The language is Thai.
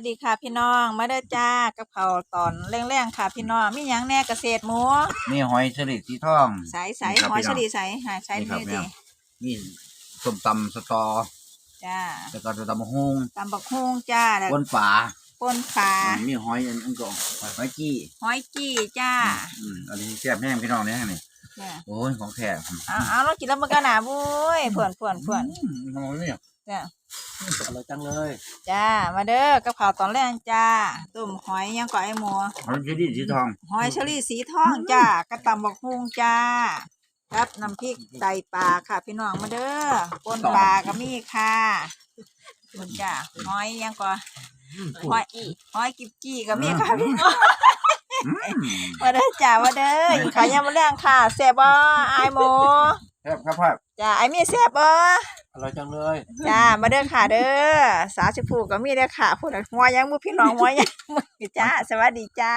สดีค่ะพี่น้องมาเด้อจ้ากับเขาวตอนแรงๆค่ะพี่น้องมีหยังแหน่เกษตรหมูนี่หอยเฉลี่สีทองใสใสนี่ครับหอยพี่เฉน้องลีใสหาใช้นี่ครับนี่แม่สินี่ส้มตำสตอจ้าแล้วก็ตำมะฮุงตำบักฮุงจ้าแล้วก้นป่าป่นปลามีหอยอันอันก็หอยหอยจี้หอยจี้จ้าอืมอันนี้แซ่บแห้งพี่น้องเนี่ยนี่จ้าโอ้ยของแท้เอาเอาเรากินแล้วมันก็หนาบุ้ยเพื่อนเพื่อนเพื่อนอืมทำไมเนี่ย จ้าอร่อยจังเลยจ้า มาเด้อกับข้าวตอนแรกจ้าต้มหอยยังก่อไอ้หมูหอยเฉลี่สีทองหอยเฉลี่สีทองจ้ากระตำบักฮุงจ้า ครับน้ำพริกไตปลาค่ะ พี่น้องมาเด้อป่นปลาก็มีค่ะคุณจ้าหอยยังก่อหอยหอยกิบจี้ก็มีค่ะพี่น้องอืมมาเด้อจ้ามาเด้อขายยำมะแรงค่ะแซ่บบ่ไอายหมูแซ่บครับพ่อจ้าไอายมีแซ่บบ่ อร่อยจังเลยจ้ามาเด้อค่ะเด้อสาชิผูกก็มีเด้อค่ะพูดหัวยังมือพี่น้องหัวยังมือจ้า สวัสดีจ้า